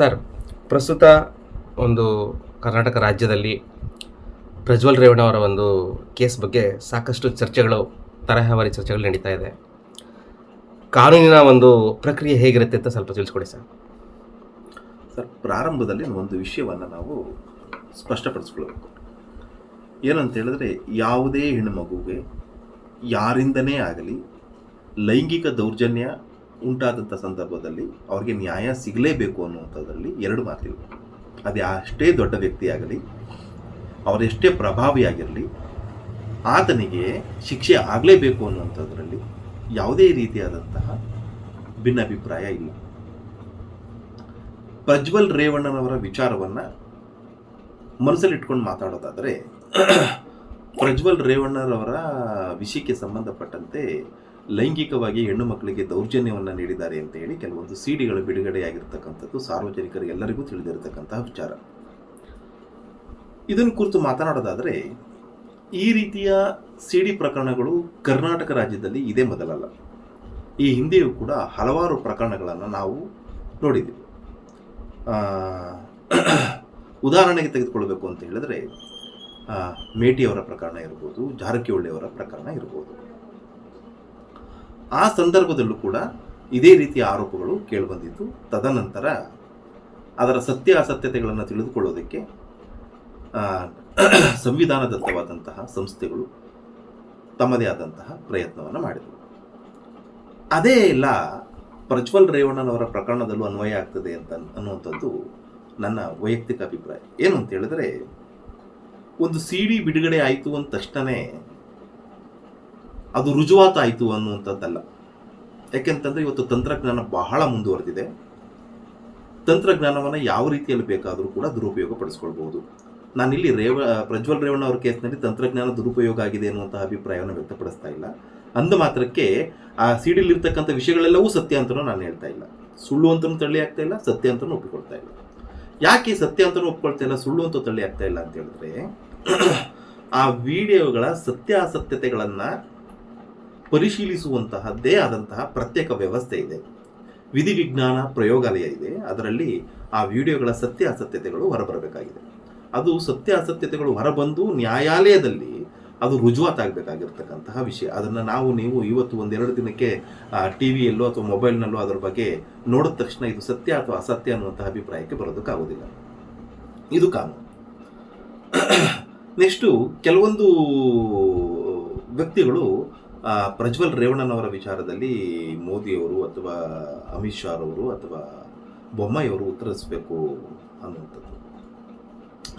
Sir, ಪ್ರಸ್ತುತ ಒಂದು ಕರ್ನಾಟಕ ರಾಜ್ಯದಲ್ಲಿ ಪ್ರಜ್ವಲ್ ರೇವಣ್ಣ ಅವರ ಒಂದು ಕೇಸ್ ಬಗ್ಗೆ ಸಾಕಷ್ಟು ಚರ್ಚೆಗಳು, ತರಹವಾರಿ ಚರ್ಚೆಗಳು ನಡೀತಾ ಇದೆ. ಕಾನೂನಿನ ಒಂದು ಪ್ರಕ್ರಿಯೆ ಹೇಗಿರುತ್ತೆ ಅಂತ ಸ್ವಲ್ಪ ತಿಳಿಸ್ಕೊಡಿ ಸರ್. ಸರ್, ಪ್ರಾರಂಭದಲ್ಲಿ ಒಂದು ವಿಷಯವನ್ನು ನಾವು ಸ್ಪಷ್ಟಪಡಿಸ್ಕೊಳ್ಬೇಕು. ಏನಂತ ಹೇಳಿದ್ರೆ, ಯಾವುದೇ ಹೆಣ್ಣು ಮಗುವಿಗೆ ಯಾರಿಂದನೇ ಆಗಲಿ ಲೈಂಗಿಕ ದೌರ್ಜನ್ಯ ಉಂಟಾದಂಥ ಸಂದರ್ಭದಲ್ಲಿ ಅವ್ರಿಗೆ ನ್ಯಾಯ ಸಿಗಲೇಬೇಕು ಅನ್ನುವಂಥದ್ರಲ್ಲಿ ಎರಡು ಮಾತಿಲ್ಲ ಅದು ಅಷ್ಟೇ ದೊಡ್ಡ ವ್ಯಕ್ತಿಯಾಗಲಿ, ಅವರೆಷ್ಟೇ ಪ್ರಭಾವಿಯಾಗಿರಲಿ, ಆತನಿಗೆ ಶಿಕ್ಷೆ ಆಗಲೇಬೇಕು ಅನ್ನುವಂಥದ್ರಲ್ಲಿ ಯಾವುದೇ ರೀತಿಯಾದಂತಹ ಭಿನ್ನಾಭಿಪ್ರಾಯ ಇಲ್ಲ. ಪ್ರಜ್ವಲ್ ರೇವಣ್ಣನವರ ವಿಚಾರವನ್ನು ಮನಸ್ಸಲ್ಲಿಟ್ಕೊಂಡು ಮಾತಾಡೋದಾದರೆ, ಪ್ರಜ್ವಲ್ ರೇವಣ್ಣರವರ ವಿಷಯಕ್ಕೆ ಸಂಬಂಧಪಟ್ಟಂತೆ ಲೈಂಗಿಕವಾಗಿ ಹೆಣ್ಣು ಮಕ್ಕಳಿಗೆ ದೌರ್ಜನ್ಯವನ್ನು ನೀಡಿದ್ದಾರೆ ಅಂತ ಹೇಳಿ ಕೆಲವೊಂದು ಸಿಡಿಗಳು ಬಿಡುಗಡೆಯಾಗಿರ್ತಕ್ಕಂಥದ್ದು ಸಾರ್ವಜನಿಕರಿಗೆ ಎಲ್ಲರಿಗೂ ತಿಳಿದಿರತಕ್ಕಂತಹ ವಿಚಾರ. ಇದನ್ನು ಕುರಿತು ಮಾತನಾಡೋದಾದರೆ, ಈ ರೀತಿಯ ಸಿಡಿ ಪ್ರಕರಣಗಳು ಕರ್ನಾಟಕ ರಾಜ್ಯದಲ್ಲಿ ಇದೇ ಮೊದಲಲ್ಲ. ಈ ಹಿಂದೆಯೂ ಕೂಡ ಹಲವಾರು ಪ್ರಕರಣಗಳನ್ನು ನಾವು ನೋಡಿದ್ದೀವಿ ಉದಾಹರಣೆಗೆ ತೆಗೆದುಕೊಳ್ಬೇಕು ಅಂತ ಹೇಳಿದ್ರೆ ಮೇಟಿಯವರ ಪ್ರಕರಣ ಇರ್ಬೋದು ಜಾರಕಿಹೊಳಿಯವರ ಪ್ರಕರಣ ಇರ್ಬೋದು. ಆ ಸಂದರ್ಭದಲ್ಲೂ ಕೂಡ ಇದೇ ರೀತಿಯ ಆರೋಪಗಳು ಕೇಳಿಬಂದಿತ್ತು. ತದನಂತರ ಅದರ ಸತ್ಯ ಅಸತ್ಯತೆಗಳನ್ನು ತಿಳಿದುಕೊಳ್ಳೋದಕ್ಕೆ ಸಂವಿಧಾನದತ್ತವಾದಂತಹ ಸಂಸ್ಥೆಗಳು ತಮ್ಮದೇ ಆದಂತಹ ಪ್ರಯತ್ನವನ್ನು ಮಾಡಿದವು. ಅದೇ ಇಲ್ಲ ಪ್ರಜ್ವಲ್ ರೇವಣ್ಣನವರ ಪ್ರಕರಣದಲ್ಲೂ ಅನ್ವಯ ಆಗ್ತದೆ ಅಂತ ಅನ್ನುವಂಥದ್ದು ನನ್ನ ವೈಯಕ್ತಿಕ ಅಭಿಪ್ರಾಯ. ಏನು ಅಂತ ಹೇಳಿದ್ರೆ, ಒಂದು ಸಿ ಡಿ ಬಿಡುಗಡೆ ಆಯಿತು ತಕ್ಷಣವೇ ಅದು ರುಜುವಾತಾಯಿತು ಅನ್ನುವಂಥದ್ದಲ್ಲ. ಯಾಕೆಂತಂದ್ರೆ ಇವತ್ತು ತಂತ್ರಜ್ಞಾನ ಬಹಳ ಮುಂದುವರೆದಿದೆ. ತಂತ್ರಜ್ಞಾನವನ್ನು ಯಾವ ರೀತಿಯಲ್ಲಿ ಬೇಕಾದರೂ ಕೂಡ ದುರುಪಯೋಗ ಪಡಿಸ್ಕೊಳ್ಬಹುದು. ನಾನಿಲ್ಲಿ ರೇವ, ಪ್ರಜ್ವಲ್ ರೇವಣ್ಣ ಅವರ ಕೇಸ್ನಲ್ಲಿ ತಂತ್ರಜ್ಞಾನ ದುರುಪಯೋಗ ಆಗಿದೆ ಅನ್ನುವಂತಹ ಅಭಿಪ್ರಾಯವನ್ನು ವ್ಯಕ್ತಪಡಿಸ್ತಾ ಇಲ್ಲ. ಅಂದ ಮಾತ್ರಕ್ಕೆ ಆ ಸಿಡಿಲಿರ್ತಕ್ಕಂಥ ವಿಷಯಗಳೆಲ್ಲವೂ ಸತ್ಯ ಅಂತಲೂ ನಾನು ಹೇಳ್ತಾ ಇಲ್ಲ. ಸುಳ್ಳು ಅಂತಲೂ ತಳ್ಳಿ ಆಗ್ತಾ ಇಲ್ಲ, ಸತ್ಯ ಅಂತಲೂ ಒಪ್ಪಿಕೊಳ್ತಾ ಇಲ್ಲ. ಯಾಕೆ ಸತ್ಯ ಅಂತಲೂ ಒಪ್ಕೊಳ್ತಾ ಇಲ್ಲ, ಸುಳ್ಳು ಅಂತೂ ತಳ್ಳಿ ಆಗ್ತಾ ಇಲ್ಲ ಅಂತ ಹೇಳಿದ್ರೆ, ಆ ವಿಡಿಯೋಗಳ ಸತ್ಯಾಸತ್ಯತೆಗಳನ್ನು ಪರಿಶೀಲಿಸುವಂತಹದ್ದೇ ಆದಂತಹ ಪ್ರತ್ಯೇಕ ವ್ಯವಸ್ಥೆ ಇದೆ. ವಿಧಿ ವಿಜ್ಞಾನ ಪ್ರಯೋಗಾಲಯ ಇದೆ. ಅದರಲ್ಲಿ ಆ ವಿಡಿಯೋಗಳ ಸತ್ಯಾಸತ್ಯತೆಗಳು ಹೊರಬರಬೇಕಾಗಿದೆ. ಅದು ಸತ್ಯಾಸತ್ಯತೆಗಳು ಹೊರಬಂದು ನ್ಯಾಯಾಲಯದಲ್ಲಿ ಅದು ರುಜುವಾತಾಗಬೇಕಾಗಿರ್ತಕ್ಕಂತಹ ವಿಷಯ. ಅದನ್ನು ನಾವು, ನೀವು ಇವತ್ತು ಒಂದೆರಡು ದಿನಕ್ಕೆ ಟಿ ವಿಯಲ್ಲೋ ಅಥವಾ ಮೊಬೈಲ್ನಲ್ಲೋ ಅದರ ಬಗ್ಗೆ ನೋಡಿದ ತಕ್ಷಣ ಇದು ಸತ್ಯ ಅಥವಾ ಅಸತ್ಯ ಅನ್ನುವಂತಹ ಅಭಿಪ್ರಾಯಕ್ಕೆ ಬರೋದಕ್ಕಾಗೋದಿಲ್ಲ ಇದು ಕಾನೂನು. ನೆಕ್ಸ್ಟು ಕೆಲವೊಂದು ವ್ಯಕ್ತಿಗಳು ಪ್ರಜ್ವಲ್ ರೇವಣ್ಣನವರ ವಿಚಾರದಲ್ಲಿ ಮೋದಿಯವರು ಅಥವಾ ಅಮಿತ್ ಶಾ ಅವರು ಅಥವಾ ಬೊಮ್ಮಾಯಿಯವರು ಉತ್ತರಿಸಬೇಕು ಅನ್ನುವಂಥದ್ದು.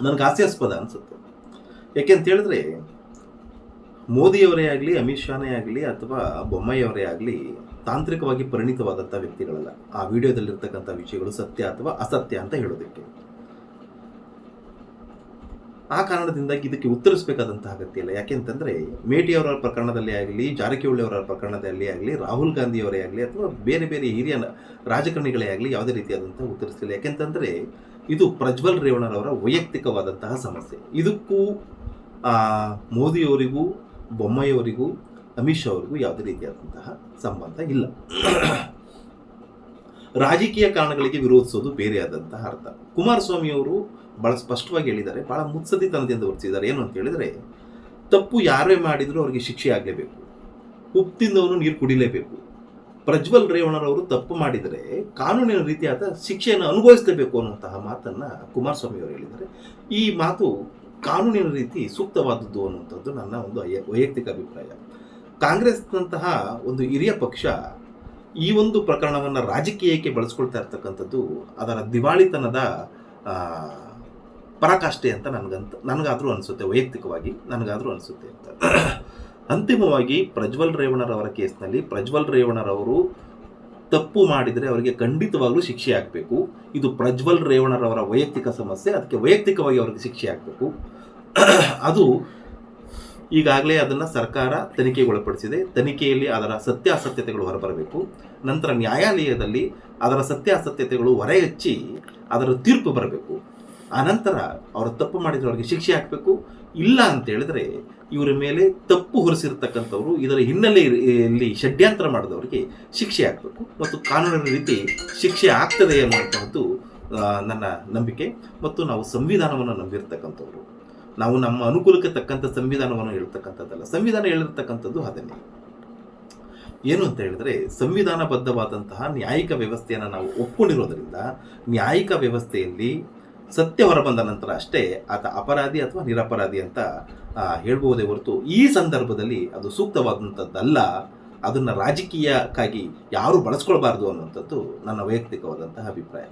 ನನಗೆ ಹಾಸ್ಯಾಸ್ಪದ ಅನಿಸುತ್ತೆ. ಯಾಕೆಂತ ಹೇಳಿದ್ರೆ, ಮೋದಿಯವರೇ ಆಗಲಿ, ಅಮಿತ್ ಶಾನೇ ಆಗಲಿ ಅಥವಾ ಬೊಮ್ಮಾಯಿಯವರೇ ಆಗಲಿ ತಾಂತ್ರಿಕವಾಗಿ ಪರಿಣಿತವಾದಂಥ ವ್ಯಕ್ತಿಗಳಲ್ಲ. ಆ ವಿಡಿಯೋದಲ್ಲಿರ್ತಕ್ಕಂಥ ವಿಷಯಗಳು ಸತ್ಯ ಅಥವಾ ಅಸತ್ಯ ಅಂತ ಹೇಳೋದಕ್ಕೆ. ಆ ಕಾರಣದಿಂದಾಗಿ ಇದಕ್ಕೆ ಉತ್ತರಿಸಬೇಕಾದಂತಹ ಅಗತ್ಯ ಇಲ್ಲ. ಯಾಕೆಂತಂದ್ರೆ ಮೇಟಿಯವರ ಪ್ರಕರಣದಲ್ಲಿ ಆಗಲಿ ಜಾರಕಿಹೊಳಿ ಅವರ ಪ್ರಕರಣದಲ್ಲಿ ಆಗಲಿ ರಾಹುಲ್ ಗಾಂಧಿಯವರೇ ಆಗಲಿ ಅಥವಾ ಬೇರೆ ಬೇರೆ ಹಿರಿಯ ರಾಜಕಾರಣಿಗಳೇ ಆಗಲಿ ಯಾವುದೇ ರೀತಿಯಾದಂತಹ ಉತ್ತರಿಸಲಿಲ್ಲ ಯಾಕೆಂತಂದ್ರೆ ಇದು ಪ್ರಜ್ವಲ್ ರೇವಣ್ಣರವರ ವೈಯಕ್ತಿಕವಾದಂತಹ ಸಮಸ್ಯೆ. ಇದಕ್ಕೂ ಆ, ಮೋದಿಯವರಿಗೂ ಬೊಮ್ಮಾಯಿಯವರಿಗೂ ಅಮಿತ್ ಶಾ ಅವರಿಗೂ ಯಾವುದೇ ರೀತಿಯಾದಂತಹ ಸಂಬಂಧ ಇಲ್ಲ. ರಾಜಕೀಯ ಕಾರಣಗಳಿಗೆ ವಿರೋಧಿಸೋದು ಬೇರೆಯಾದಂತಹ ಅರ್ಥ. ಕುಮಾರಸ್ವಾಮಿ ಅವರು ಬಹಳ ಸ್ಪಷ್ಟವಾಗಿ ಹೇಳಿದ್ದಾರೆ, ಬಹಳ ಮುತ್ಸದಿತನದಿಂದ ವರ್ತಿಸಿದ್ದಾರೆ. ಏನು ಅಂತ ಹೇಳಿದರೆ, ತಪ್ಪು ಯಾರೇ ಮಾಡಿದ್ರು ಅವರಿಗೆ ಶಿಕ್ಷೆ ಆಗಲೇಬೇಕು. ಉಪ್ಪು ತಿಂದವನು ನೀರು ಕುಡಿಲೇಬೇಕು. ಪ್ರಜ್ವಲ್ ರೇವಣ್ಣರವರು ತಪ್ಪು ಮಾಡಿದರೆ, ಕಾನೂನಿನ ರೀತಿಯಾದ ಶಿಕ್ಷೆಯನ್ನು ಅನುಭವಿಸಲೇಬೇಕು ಅನ್ನುವಂತಹ ಮಾತನ್ನು ಕುಮಾರಸ್ವಾಮಿ ಅವರು ಹೇಳಿದ್ದಾರೆ. ಈ ಮಾತು ಕಾನೂನಿನ ರೀತಿ ಸೂಕ್ತವಾದದ್ದು ಅನ್ನುವಂಥದ್ದು ನನ್ನ ಒಂದು ವೈಯಕ್ತಿಕ ಅಭಿಪ್ರಾಯ. ಕಾಂಗ್ರೆಸ್ನಂತಹ ಒಂದು ಹಿರಿಯ ಪಕ್ಷ ಈ ಒಂದು ಪ್ರಕರಣವನ್ನು ರಾಜಕೀಯಕ್ಕೆ ಬಳಸ್ಕೊಳ್ತಾ ಇರ್ತಕ್ಕಂಥದ್ದು ಅದರ ದಿವಾಳಿತನದ ಪರಾಕಾಷ್ಠೆ ಅಂತ ನನಗಂತ, ನನಗಾದರೂ ಅನಿಸುತ್ತೆ, ವೈಯಕ್ತಿಕವಾಗಿ ನನಗಾದರೂ ಅನಿಸುತ್ತೆ ಅಂತ. ಅಂತಿಮವಾಗಿ ಪ್ರಜ್ವಲ್ ರೇವಣರವರ ಕೇಸ್ನಲ್ಲಿ ಪ್ರಜ್ವಲ್ ರೇವಣರವರು ತಪ್ಪು ಮಾಡಿದರೆ ಅವರಿಗೆ ಖಂಡಿತವಾಗ್ಲೂ ಶಿಕ್ಷೆ ಆಗಬೇಕು. ಇದು ಪ್ರಜ್ವಲ್ ರೇವಣರವರ ವೈಯಕ್ತಿಕ ಸಮಸ್ಯೆ, ಅದಕ್ಕೆ ವೈಯಕ್ತಿಕವಾಗಿ ಅವರಿಗೆ ಶಿಕ್ಷೆ ಆಗಬೇಕು. ಅದು ಈಗಾಗಲೇ ಅದನ್ನು ಸರ್ಕಾರ ತನಿಖೆಗೊಳಪಡಿಸಿದೆ. ತನಿಖೆಯಲ್ಲಿ ಅದರ ಸತ್ಯಾಸತ್ಯತೆಗಳು ಹೊರಬರಬೇಕು. ನಂತರ ನ್ಯಾಯಾಲಯದಲ್ಲಿ ಅದರ ಸತ್ಯಾಸತ್ಯತೆಗಳು ಹೊರಹಚ್ಚಿ ಅದರ ತೀರ್ಪು ಬರಬೇಕು. ಆನಂತರ ಅವರು ತಪ್ಪು ಮಾಡಿದವರಿಗೆ ಶಿಕ್ಷೆ ಹಾಕಬೇಕು. ಇಲ್ಲ ಅಂತ ಹೇಳಿದ್ರೆ ಇವರ ಮೇಲೆ ತಪ್ಪು ಹೊರಿಸಿರ್ತಕ್ಕಂಥವ್ರು ಇದರ ಹಿನ್ನೆಲೆಯಲ್ಲಿ ಷಡ್ಯಂತ್ರ ಮಾಡಿದವರಿಗೆ ಶಿಕ್ಷೆ ಆಗಬೇಕು ಮತ್ತು ಕಾನೂನಿನ ರೀತಿ ಶಿಕ್ಷೆ ಆಗ್ತದೆ ಅನ್ನುವಂಥದ್ದು ನನ್ನ ನಂಬಿಕೆ. ಮತ್ತು ನಾವು ಸಂವಿಧಾನವನ್ನು ನಂಬಿರ್ತಕ್ಕಂಥವ್ರು. ನಾವು ನಮ್ಮ ಅನುಕೂಲಕ್ಕೆ ತಕ್ಕಂಥ ಸಂವಿಧಾನವನ್ನು ಹೇಳ್ತಕ್ಕಂಥದ್ದಲ್ಲ. ಸಂವಿಧಾನ ಹೇಳಿರ್ತಕ್ಕಂಥದ್ದು ಅದನ್ನೇ. ಏನು ಅಂತ ಹೇಳಿದ್ರೆ, ಸಂವಿಧಾನಬದ್ಧವಾದಂತಹ ನ್ಯಾಯಿಕ ವ್ಯವಸ್ಥೆಯನ್ನು ನಾವು ಒಪ್ಪಿಕೊಂಡಿರೋದರಿಂದ ನ್ಯಾಯಿಕ ವ್ಯವಸ್ಥೆಯಲ್ಲಿ ಸತ್ಯ ಹೊರಬಂದ ನಂತರ ಅಷ್ಟೇ ಆತ ಅಪರಾಧಿ ಅಥವಾ ನಿರಪರಾಧಿ ಅಂತ ಹೇಳ್ಬೋದೇ ಹೊರತು ಈ ಸಂದರ್ಭದಲ್ಲಿ ಅದು ಸೂಕ್ತವಾದಂಥದ್ದಲ್ಲ. ಅದನ್ನು ರಾಜಕೀಯಕ್ಕಾಗಿ ಯಾರು ಬಳಸ್ಕೊಳ್ಬಾರ್ದು ಅನ್ನುವಂಥದ್ದು ನನ್ನ ವೈಯಕ್ತಿಕವಾದಂತಹ ಅಭಿಪ್ರಾಯ.